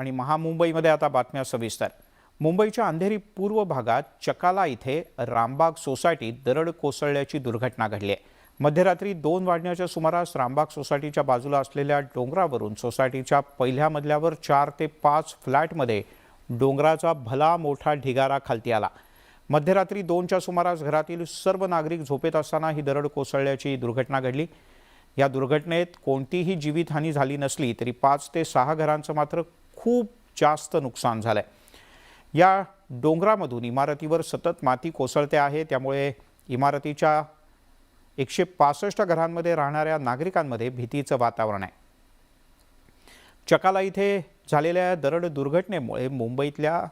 आणि महामुंबईमध्ये आता बातम्या सविस्तर. मुंबईच्या अंधेरी पूर्व भागात चकाला इथे रामबाग सोसायटीत दरड कोसळल्याची दुर्घटना घडली आहे. मध्यरात्री दोन वाजण्याच्या सुमारास रामबाग सोसायटीच्या बाजूला असलेल्या डोंगरावरून सोसायटीच्या पहिल्या मजल्यावर चार ते पाच फ्लॅटमध्ये डोंगराचा भला मोठा ढिगारा खालती आला. मध्यरात्री दोनच्या सुमारास घरातील सर्व नागरिक झोपेत असताना ही दरड कोसळल्याची दुर्घटना घडली. या दुर्घटनेत कोणतीही जीवितहानी झाली नसली तरी पाच ते सहा घरांचं मात्र खूप जास्त नुकसान झालंय. या डोंगरामधून इमारतीवर सतत माती कोसळते आहे. त्यामुळे इमारतीच्या एकशे पासष्ट घरांमध्ये राहणाऱ्या नागरिकांमध्ये भीतीचं वातावरण आहे. चकाला इथे झालेल्या दरड दुर्घटनेमुळे मुंबईतल्या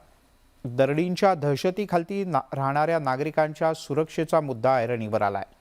दरडींच्या दहशतीखालती ना राहणाऱ्या नागरिकांच्या सुरक्षेचा मुद्दा ऐरणीवर आला आहे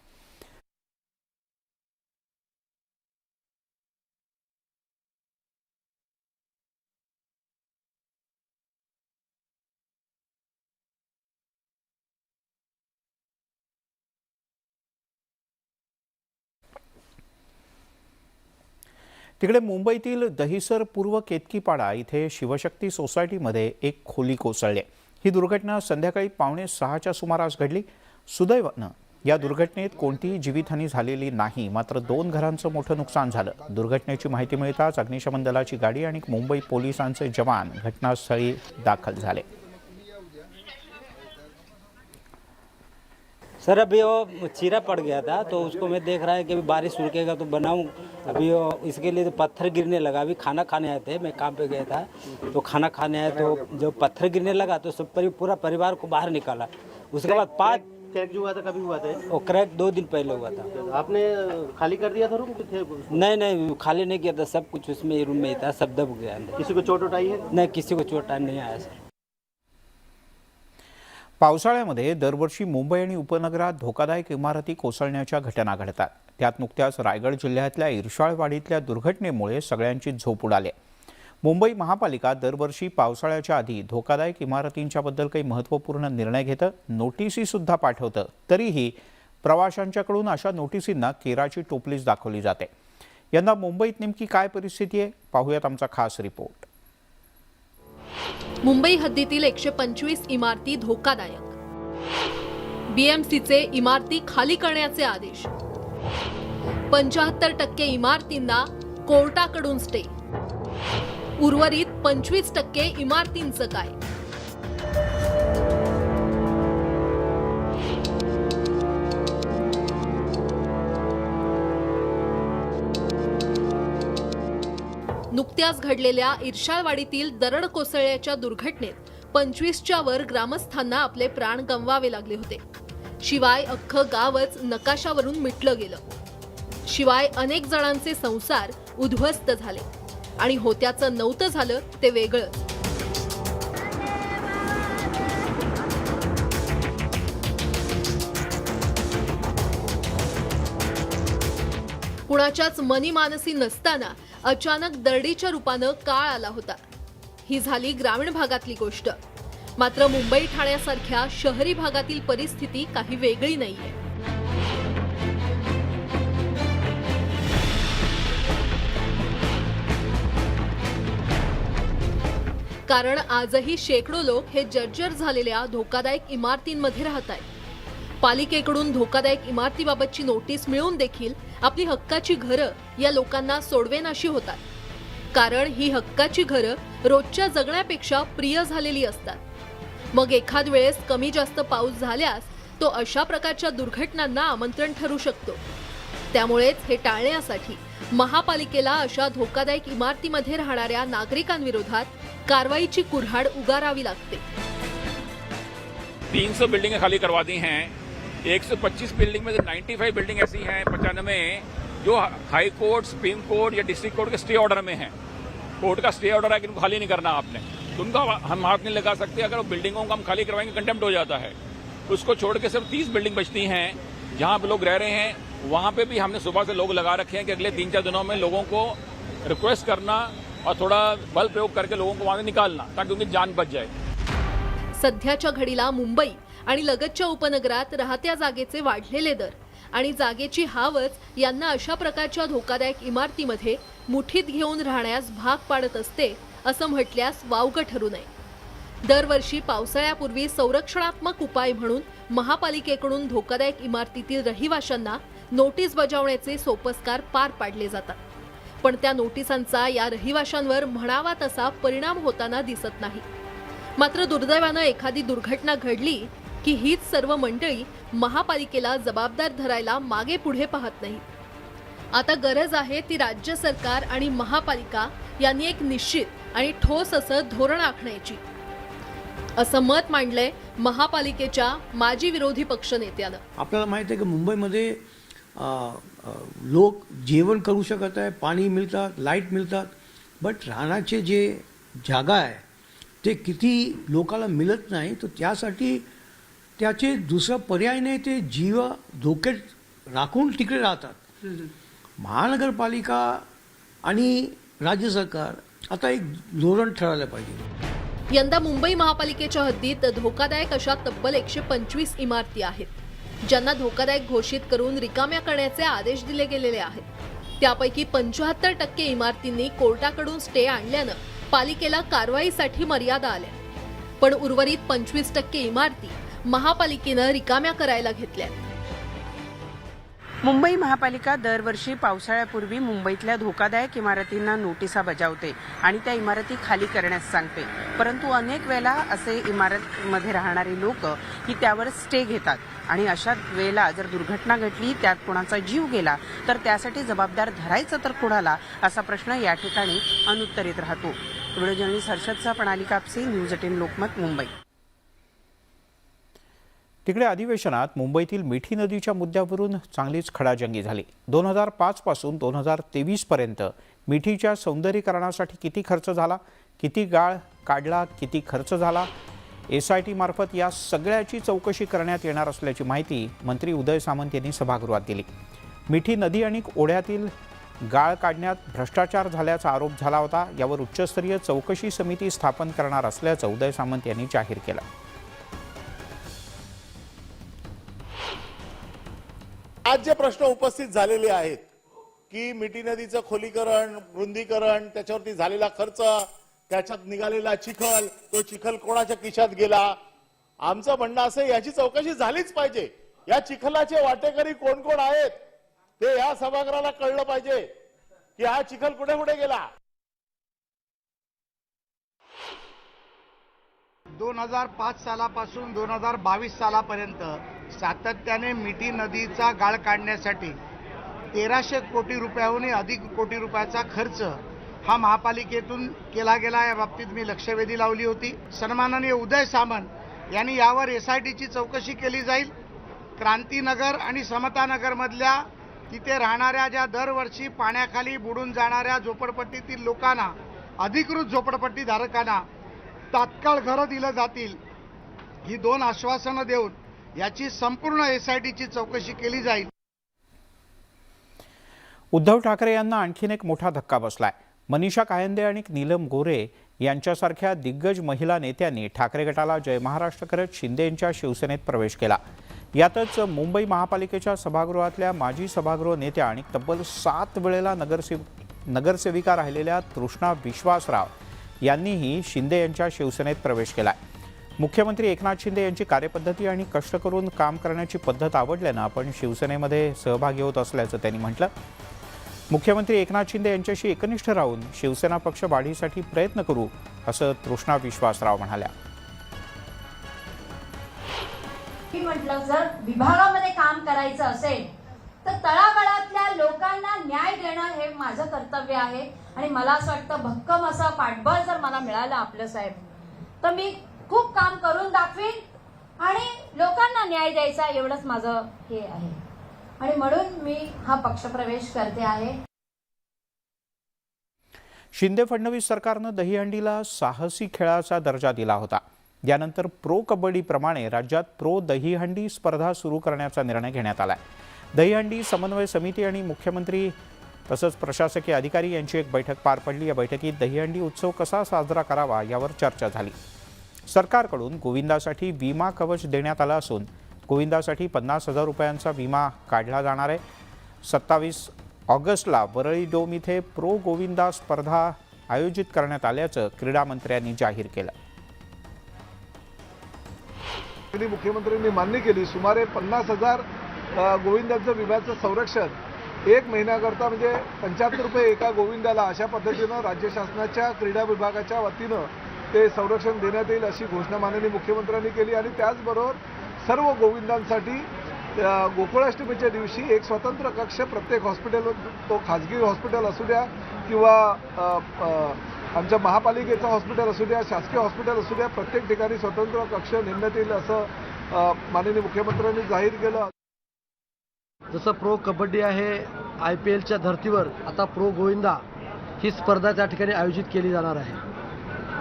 तिकडे मुंबईतील दहिसर पूर्व केतकीपाडा इथे शिवशक्ती सोसायटीमध्ये एक खोली कोसळली. ही दुर्घटना संध्याकाळी पावणे सहाच्या सुमारास घडली. सुदैवानं या दुर्घटनेत कोणतीही जीवितहानी झालेली नाही. मात्र दोन घरांचं मोठं नुकसान झालं. दुर्घटनेची माहिती मिळताच अग्निशमन दलाची गाडी आणि मुंबई पोलिसांचे जवान घटनास्थळी दाखल झाले. सर अभी वो चीरा पड़ गया था तो उसको मैं देख रहा है कि अभी बारिश रुकेगा तो बनाऊँ। अभी वो इसके लिए तो पत्थर गिरने लगा अभी खाना खाने आए थे मैं काम पे गया था तो खाना खाने आए तो जब पत्थर गिरने लगा तो सब परि, पूरा परिवार को बाहर निकाला। उसके बाद पाँच क्रैक जो हुआ था कभी हुआ था? वो क्रैक दो दिन पहले हुआ था। आपने खाली कर दिया था रूम नहीं नहीं खाली नहीं किया था सब कुछ उसमें रूम में ही था सब दब गया किसी को चोट उठाई है? नहीं किसी को चोट नहीं आया सर। पावसाळ्यामध्ये दरवर्षी मुंबई आणि उपनगरात धोकादायक इमारती कोसळण्याच्या घटना घडतात. त्यात नुकत्याच रायगड जिल्ह्यातल्या इरशाळवाडीतल्या दुर्घटनेमुळे सगळ्यांची झोप उडाली. आहे. मुंबई महापालिका दरवर्षी पावसाळ्याच्या आधी धोकादायक इमारतींच्याबद्दल काही महत्त्वपूर्ण निर्णय घेतं नोटिसीसुद्धा पाठवतं. तरीही प्रवाशांच्याकडून अशा नोटिसींना केराची टोपलीच दाखवली जाते. यंदा मुंबईत नेमकी काय परिस्थिती आहे? पाहूयात आमचा खास रिपोर्ट. मुंबई हद्दीतील एकशे पंचवीस इमारती धोकादायक. बीएमसीचे इमारती खाली करण्याचे आदेश. पंचाहत्तर टक्के इमारतींना कोर्टाकडून स्टे. उर्वरित पंचवीस टक्के इमारतींचं काय? नुकत्याच घडलेल्या इर्शाळवाडीतील दरड कोसळल्याच्या दुर्घटनेत पंचवीसच्या वर ग्रामस्थांना आपले प्राण गमवावे लागले होते. शिवाय अख्खं गावच नकाशावरून मिटलं गेलं. शिवाय अनेक जणांचे संसार उद्ध्वस्त झाले. आणि होत्याचं नव्हतं झालं ते वेगळं. कुणाच्याच मनी मानसी नसताना अचानक दरडीच्या रूपानं काळ आला होता. ही झाली ग्रामीण भागातली गोष्ट. मात्र मुंबई ठाण्यासारख्या शहरी भागातील परिस्थिती काही वेगळी नाहीये. कारण आजही शेकडो लोक हे जर्जर झालेल्या धोकादायक इमारतींमध्ये राहत आहेत पालिकेकडून धोकादायक इमारतीबाबतची नोटीस मिळून देखील आपली हक्काची घरं या लोकांना सोडवेनाशी होतात. कारण ही हक्काची घरं रोजच्या जगण्यापेक्षा प्रिय झालेली असतात. मग एखाद वेळेस कमी जास्त पाऊस झाल्यास तो अशा प्रकारच्या दुर्घटनांना आमंत्रण ठरू शकतो. त्यामुळेच हे टाळण्यासाठी महापालिकेला अशा धोकादायक इमारतीमध्ये राहणाऱ्या नागरिकांविरोधात कारवाईची कुऱ्हाड उगारावी लागते. 300 बिल्डिंगें खाली करवा दी हैं. 125 बिल्डिंग में से 95 बिल्डिंग ऐसी हैं पचानवे जो हाई कोर्ट, सुप्रीम कोर्ट या डिस्ट्रिक्ट कोर्ट के स्टे ऑर्डर में हैं। कोर्ट का स्टे ऑर्डर है कि खाली नहीं करना आपने। तो उनका हम हाथ नहीं लगा सकते। अगर वो बिल्डिंगों को हम खाली करवाएँगे, कंटेम्प्ट हो जाता है। उसको छोड़ के सिर्फ़ 30 बिल्डिंग बचती हैं, जहाँ पे लोग रह रहे हैं। वहाँ पे भी हमने सुबह से लोग लगा रखे हैं कि अगले तीन चार दिनों में लोगों को रिक्वेस्ट करना और थोड़ा बल प्रयोग करके लोगों को वहाँ से निकालना, ताकि उनकी जान बच जाए। सध्याच्या घडीला मुंबई आणि लगतच्या उपनगरात राहत्या जागेचे वाढलेले दर. आणि जागेची हावच यांना अशा प्रकारच्या धोकादायक इमारतीमध्ये मुठीत घेऊन राहण्यास भाग पाडत असते असं म्हटल्यास वावगं ठरू नये. दरवर्षी पावसाळ्यापूर्वी संरक्षणात्मक उपाय म्हणून महापालिकेकडून धोकादायक इमारतीतील रहिवाशांना नोटीस बजावण्याचे सोपस्कार पार पाडले जातात. पण त्या नोटिसांचा या रहिवाशांवर म्हणावा तसा परिणाम होताना दिसत नाही. मात्र दुर्दैवानं एखादी दुर्घटना घडली की हीच सर्व मंडळी महापालिकेला जबाबदार धरायला मागे पुढे पाहत नाही आता गरज आहे ती राज्य सरकार आणि महापालिका यांनी एक निश्चित आणि ठोस असं धोरण आखण्याची. असं मत मांडलंय महापालिकेच्या माजी विरोधी पक्ष नेत्यानं. आपल्याला माहीत आहे की मुंबईमध्ये लोक जेवण करू शकत आहे पाणी मिळतात लाइट मिळतात बट राहण्याचे जे जागा आहे ते किती लोकाला मिळत नाही तर त्यासाठी त्याचे दुसरा पर्याय नाही ते जीव धोक्यात राखून तिकडे राहतात. महानगरपालिका आणि राज्य सरकार आता एक धोरण ठरवलं पाहिजे. यंदा मुंबई महापालिकेच्या हद्दीत धोकादायक अशा तब्बल एकशे पंचवीस इमारती आहेत ज्यांना धोकादायक घोषित करून रिकाम्या करण्याचे आदेश दिले गेलेले आहेत. त्यापैकी पंचाहत्तर टक्के इमारतींनी कोर्टाकडून स्टे आणल्यानं पालिकेला कारवाईसाठी मर्यादा आल्या. पण उर्वरित पंचवीस टक्के इमारती महापालिकेनं रिकाम्या करायला घेतल्या मुंबई महापालिका दरवर्षी पावसाळ्यापूर्वी मुंबईतल्या धोकादायक इमारतींना नोटिसा बजावते आणि त्या इमारती खाली करण्यास सांगते. परंतु अनेक वेळेला असे इमारतमध्ये राहणारे लोक ही त्यावर स्टे घेतात आणि अशा वेळेला जर दुर्घटना घडली त्यात कोणाचा जीव गेला तर त्यासाठी जबाबदार धरायचं तर कोणाला? असा प्रश्न या ठिकाणी अनुत्तरित राहतो. व्हिडिओ जर्नलिस्ट हर्षदचा प्रणाली कापसे न्यूज एटीन लोकमत मुंबई. तिकडे अधिवेशनात मुंबईतील मिठी नदीच्या मुद्द्यावरून चांगलीच खडाजंगी झाली. दोन हजार पाचपासून दोन हजार तेवीसपर्यंत मिठीच्या सौंदर्यीकरणासाठी किती खर्च झाला? किती गाळ काढला? किती खर्च झाला? एस आय टीमार्फत या सगळ्याची चौकशी करण्यात येणार असल्याची माहिती मंत्री उदय सामंत यांनी सभागृहात दिली. मिठी नदी आणि ओढ्यातील गाळ काढण्यात भ्रष्टाचार झाल्याचा आरोप झाला होता. यावर उच्चस्तरीय चौकशी समिती स्थापन करणार असल्याचं उदय सामंत यांनी जाहीर केलं. आज जे प्रश्न उपस्थित झालेले आहेत की मिठी नदीचं खोलीकरण रुंदीकरण त्याच्यावरती झालेला खर्च त्याच्यात निघालेला चिखल तो चिखल कोणाच्या खिशात गेला? आमचं म्हणणं असं याची चौकशी झालीच पाहिजे. या चिखलाचे वाटेकरी कोण कोण आहेत ते या सभागृहाला कळलं पाहिजे की हा चिखल कुठे कुठे गेला? दोन हजार पाच सालापासून दोन हजार बावीस सालापर्यंत सातत्याने मिठी नदीचा गाळ काढण्यासाठी तेराशे कोटी रुपयाहूनही अधिक कोटी रुपयाचा खर्च हा महापालिकेतून केला गेला. या बाबतीत मी लक्षवेधी लावली होती. सन्माननीय उदय सामंत यांनी यावर एस आय टीची चौकशी केली जाईल. क्रांतीनगर आणि समतानगरमधल्या तिथे राहणाऱ्या ज्या दरवर्षी पाण्याखाली बुडून जाणाऱ्या झोपडपट्टीतील लोकांना अधिकृत झोपडपट्टी धारकांना तात्काळ घरं दिलं जातील ही दोन आश्वासनं देऊन याची संपूर्ण एस आय चौकशी केली जाईल. उद्धव ठाकरे यांना आणखीन एक मोठा धक्का बसलाय. मनीषा कायंदे आणि नीलम गोरे यांच्यासारख्या दिग्गज महिला नेत्यांनी ठाकरे गटाला जय महाराष्ट्र करत शिंदे यांच्या शिवसेनेत प्रवेश केला. यातच मुंबई महापालिकेच्या सभागृहातल्या माजी सभागृह नेत्या आणि तब्बल सात वेळेला नगरसेव नगरसेविका राहिलेल्या तृष्णा विश्वासराव यांनीही शिंदे यांच्या शिवसेनेत प्रवेश केला आहे मुख्यमंत्री एकनाथ शिंदे यांची कार्यपद्धती आणि कष्ट करून काम करण्याची पद्धत आवडल्यानं आपण शिवसेनेमध्ये सहभागी होत असल्याचं त्यांनी म्हटलं. मुख्यमंत्री एकनाथ शिंदे यांच्याशी एकनिष्ठ राहून शिवसेना पक्ष वाढीसाठी प्रयत्न करू असं तृष्णा विश्वासराव म्हणाल्या. म्हटलं जर विभागामध्ये काम करायचं असेल तर तळागाळातल्या लोकांना न्याय देणं हे माझं कर्तव्य आहे. आणि मला असं वाटतं भक्कम असं पाठबळ जर मला मिळालं आपलं साहेब तर मी खूप काम करून दाखवीन आणि लोकांना न्याय द्यायचा एवढंच माझं हे आहे. आणि म्हणून मी हा पक्षप्रवेश करते आहे. शिंदे फडणवीस सरकारनं दहीहंडीला साहसी खेळाचा दर्जा दिला होता. यानंतर प्रो कबड्डीप्रमाणे राज्यात प्रो दहीहंडी स्पर्धा सुरू करण्याचा निर्णय घेण्यात आला आहे दहीहंडी समन्वय समिती आणि मुख्यमंत्री तसंच प्रशासकीय अधिकारी यांची एक बैठक पार पडली. या बैठकीत दहीहंडी उत्सव कसा साजरा करावा यावर चर्चा झाली. सरकारकडून गोविंदासाठी विमा कवच देण्यात आलं असून गोविंदासाठी पन्नास हजार रुपयांचा विमा काढला जाणार आहे. सत्तावीस ऑगस्टला वरळी डोम इथे प्रो गोविंदा स्पर्धा आयोजित करण्यात आल्याचं क्रीडा मंत्र्यांनी जाहीर केलं. मुख्यमंत्र्यांनी मान्य केली सुमारे पन्नास हजार गोविंदांचं विम्याचं संरक्षण एक महिन्याकरता म्हणजे पंच्याहत्तर रुपये एका गोविंदाला अशा पद्धतीनं राज्य शासनाच्या क्रीडा विभागाच्या वतीनं ते संरक्षण देण्यात येईल अशी घोषणा माननीय मुख्यमंत्र्यांनी केली आणि त्याचबरोबर सर्व गोविंदांसाठी गोकुळाष्टमीच्या दिवशी एक स्वतंत्र कक्ष प्रत्येक हॉस्पिटल तो खाजगी हॉस्पिटल असू द्या किंवा आमच्या महापालिकेचं हॉस्पिटल असू द्या शासकीय हॉस्पिटल असू द्या प्रत्येक ठिकाणी स्वतंत्र कक्ष नेमण्यात येईल असं माननीय मुख्यमंत्र्यांनी जाहीर केलं. जसं प्रो कबड्डी आहे आय पी एलच्या धर्तीवर आता प्रो गोविंदा ही स्पर्धा त्या ठिकाणी आयोजित केली जाणार आहे.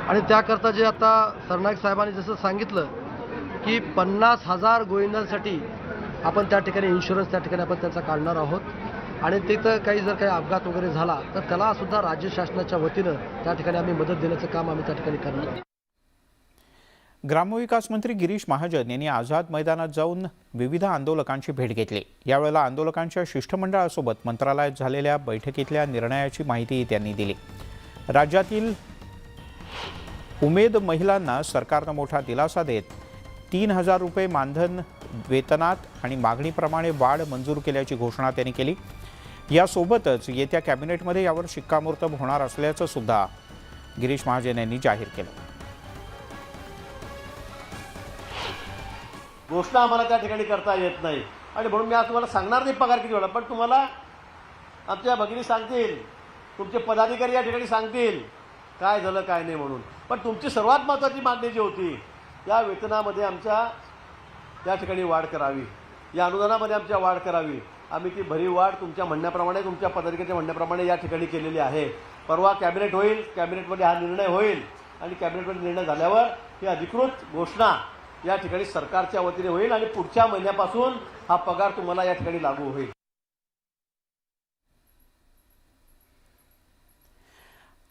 आणि त्याकरता जे आता सरनाईक साहेबांनी जसं सांगितलं की पन्नास हजार गोविंदांसाठी आपण त्या ठिकाणी इन्शुरन्स त्या ठिकाणी आपण त्याचा काढणार आहोत. आणि तिथं काही जर काही अपघात वगैरे झाला तर त्यालासुद्धा राज्य शासनाच्या वतीनं त्या ठिकाणी आम्ही मदत देण्याचं काम आम्ही त्या ठिकाणी करणार. ग्रामविकास मंत्री गिरीश महाजन यांनी आझाद मैदानात जाऊन विविध आंदोलकांची भेट घेतली. यावेळेला आंदोलकांच्या शिष्टमंडळासोबत मंत्रालयात झालेल्या बैठकीतल्या निर्णयाची माहितीही त्यांनी दिली. राज्यातील उमेद महिलांना सरकारनं मोठा दिलासा देत तीन हजार रुपये मानधन वेतनात आणि मागणीप्रमाणे वाढ मंजूर केल्याची घोषणा त्यांनी केली. यासोबतच येत्या कॅबिनेटमध्ये यावर शिक्कामोर्तब होणार असल्याचं सुद्धा गिरीश महाजन यांनी जाहीर केलं. घोषणा आम्हाला त्या ठिकाणी करता येत नाही. आणि म्हणून मी आज तुम्हाला सांगणार नाही पगार किती वेळा पण तुम्हाला आमच्या भगिनी सांगतील तुमचे पदाधिकारी या ठिकाणी सांगतील. काय झालं काय नाही म्हणून. पण तुमची सर्वात महत्त्वाची मागणी जी होती या वेतनामध्ये आमच्या त्या ठिकाणी वाढ करावी. या अनुदानामध्ये आमच्या वाढ करावी. आम्ही ती भरीव वाढ तुमच्या म्हणण्याप्रमाणे तुमच्या पदाधिकाऱ्याच्या म्हणण्याप्रमाणे या ठिकाणी केलेली आहे. परवा कॅबिनेट होईल कॅबिनेटमध्ये हा निर्णय होईल. आणि कॅबिनेटमध्ये निर्णय झाल्यावर ही अधिकृत घोषणा या ठिकाणी सरकारच्या वतीने होईल आणि पुढच्या महिन्यापासून हा पगार तुम्हाला या ठिकाणी लागू होईल.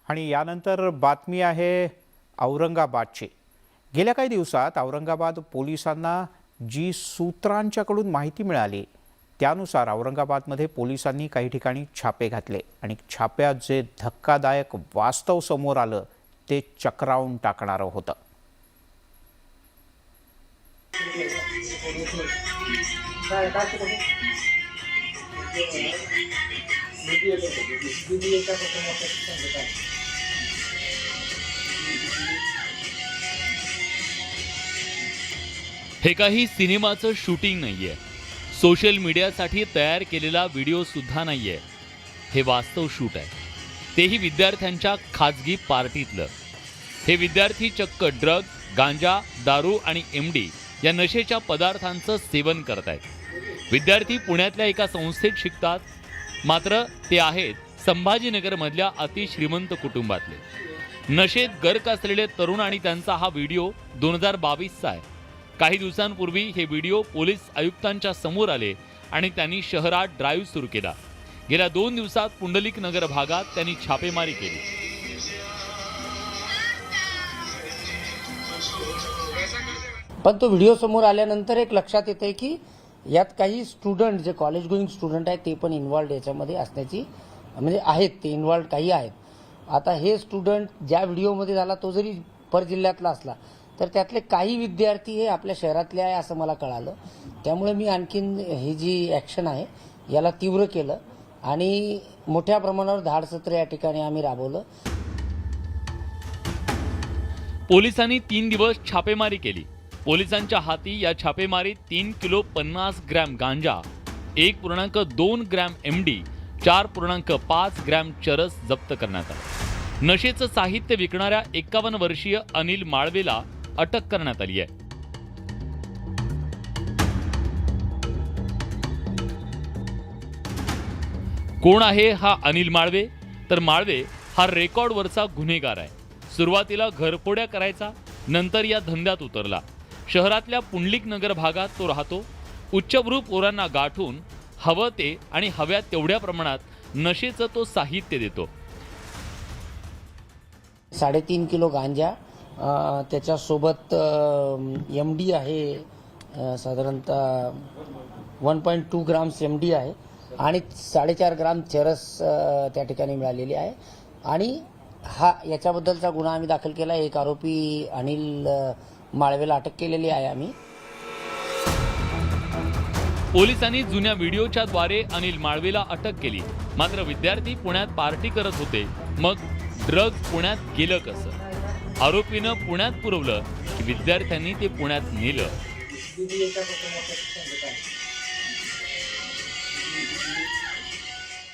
आणि यानंतर बातमी आहे औरंगाबादची. गेल्या काही दिवसात औरंगाबाद पोलिसांना जी सूत्रांच्याकडून माहिती मिळाली त्यानुसार औरंगाबादमध्ये पोलिसांनी काही ठिकाणी छापे घातले आणि छाप्यात जे धक्कादायक वास्तव समोर आलं ते चक्रावून टाकणारं होतं. हे काही सिनेमाचं शूटिंग नाहीये. सोशल मीडियासाठी तयार केलेला व्हिडिओ सुद्धा नाहीये. हे वास्तव शूट आहे. तेही विद्यार्थ्यांच्या खाजगी पार्टीतलं. हे विद्यार्थी चक्क ड्रग गांजा दारू आणि एम डी या नशेच्या पदार्थांचं सेवन करत आहेत विद्यार्थी पुण्यातल्या एका संस्थेत शिकतात. मात्र ते आहेत संभाजीनगरमधल्या अतिश्रीमंत कुटुंबातले. नशेत गर्क असलेले तरुण आणि त्यांचा हा व्हिडिओ दोन हजार बावीसचा आहे. काही दिवसांपूर्वी हे व्हिडिओ पोलीस आयुक्तांच्या समोर आले आणि त्यांनी शहरात ड्राईव्ह सुरू केला. गेल्या दोन दिवसात पुंडलिक नगर भागात त्यांनी छापेमारी केली. पण तो व्हिडिओ समोर आल्यानंतर एक लक्षात येते की यात काही स्टुडंट जे कॉलेज गोईंग स्टुडंट आहेत ते पण इन्व्हॉल्ड याच्यामध्ये असण्याची म्हणजे आहेत ते इन्व्हॉल्ड काही आहेत. आता हे स्टुडंट ज्या व्हिडिओमध्ये झाला तो जरी पर जिल्ह्यातला असला तर त्यातले काही विद्यार्थी हे आपल्या शहरातले आहे असं मला कळालं. त्यामुळे मी आणखीन ही जी ॲक्शन आहे याला तीव्र केलं आणि मोठ्या प्रमाणावर धाडसत्र या ठिकाणी आम्ही राबवलं. पोलिसांनी तीन दिवस छापेमारी केली. पोलिसांच्या हाती या छापेमारीत तीन किलो पन्नास ग्रॅम गांजा एक पूर्णांक दोन ग्रॅम एम डी चार पूर्णांक पाच ग्रॅम चरस जप्त करण्यात आला. नशेचं साहित्य विकणाऱ्या एकावन्न वर्षीय अनिल माळवेला अटक करण्यात आली आहे. कोण आहे हा अनिल माळवे? तर माळवे हा रेकॉर्डवरचा गुन्हेगार आहे. सुरुवातीला घरफोड्या करायचा नंतर या धंद्यात उतरला. शहरातल्या पुंडलिक नगर भागात तो राहतो. उच्चभ्रू पोरांना गाठून हवं ते आणि हव्या तेवढ्या प्रमाणात नशेचं तो साहित्य देतो. साडेतीन किलो गांजा त्याच्यासोबत एम डी आहे साधारणतः one point two grams M D आहे आणि साडेचार ग्राम चरस त्या ठिकाणी मिळालेली आहे. आणि हा याच्याबद्दलचा गुन्हा आम्ही दाखल केला. एक आरोपी अनिल माळवेला अटक केलेली आहे आम्ही. पोलिसांनी जुन्या व्हिडिओच्या द्वारे अनिल माळवेला अटक केली. मात्र विद्यार्थी पुण्यात पार्टी करत होते. मग ड्रग पुण्यात गेलं कसं? आरोपीनं पुण्यात पुरवलं की विद्यार्थ्यांनी ते पुण्यात नेलं.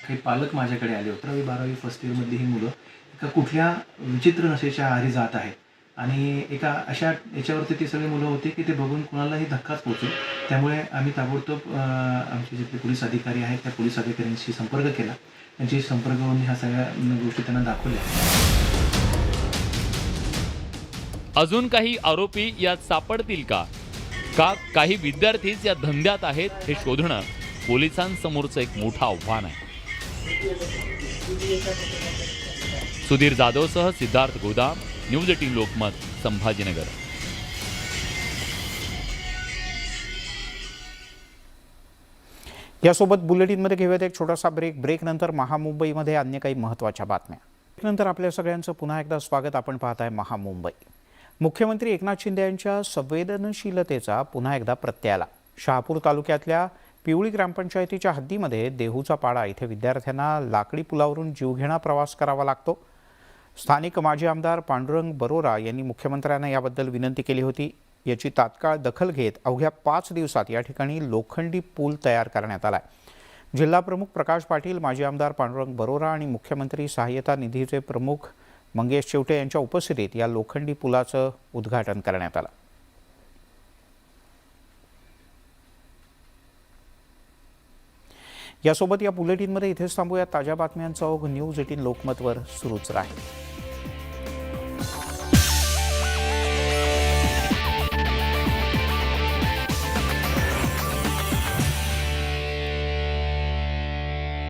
हे पालक माझ्याकडे आले होते. बारावी फर्स्ट इयरमधली ही मुलं. एका कुठल्या विचित्र नशेच्या आहारी जात आहेत. आणि एका अशा याच्यावरती ती सगळी मुलं होती की ते बघून कुणालाही धक्काच पोहोचेल त्यामुळे आम्ही ताबडतोब आमचे जे पोलीस अधिकारी आहेत त्या पोलीस अधिकाऱ्यांशी संपर्क केला. त्यांची संपर्क होऊन ह्या सगळ्या गोष्टी त्यांना दाखवल्या. अजून काही आरोपी यात सापडतील का? का काही विद्यार्थीच या धंद्यात आहेत हे शोधणं पोलिसांसमोरचं एक मोठं आव्हान आहे. सुधीर जाधवसह सिद्धार्थ गोदाम. न्यूज एटीन लोकमत संभाजीनगर यासोबत बुलेटिनमध्ये घेऊयात एक छोटासा ब्रेक ब्रेकनंतर महामुंबईमध्ये अन्य काही महत्त्वाच्या बातम्या. नंतर आपल्या सगळ्यांचं पुन्हा एकदा स्वागत. आपण पाहत आहे महामुंबई. मुख्यमंत्री एकनाथ शिंदे यांच्या संवेदनशीलतेचा पुन्हा एकदा प्रत्यय आला शहापूर तालुक्यातल्या पिवळी ग्रामपंचायतीच्या हद्दीमध्ये देहूचा पाडा. इथे विद्यार्थ्यांना लाकडी पुलावरून जीवघेणा प्रवास करावा लागतो. स्थानिक माजी आमदार पांडुरंग बरोरा यांनी मुख्यमंत्र्यांना याबद्दल विनंती केली होती. याची तात्काळ दखल घेत अवघ्या पाच दिवसात या ठिकाणी लोखंडी पूल तयार करण्यात आला जिल्हा प्रमुख प्रकाश पाटील माजी आमदार पांडुरंग बरोरा आणि मुख्यमंत्री सहाय्यता निधीचे प्रमुख मंगेश शेवटे यांच्या उपस्थितीत या लोखंडी पुलाचं उद्घाटन करण्यात आलं. यासोबत या बुलेटिनमध्ये इथेच थांबूया ताज्या बातम्यांचा ओघ न्यूज एटीन लोकमतवर सुरूच राहील.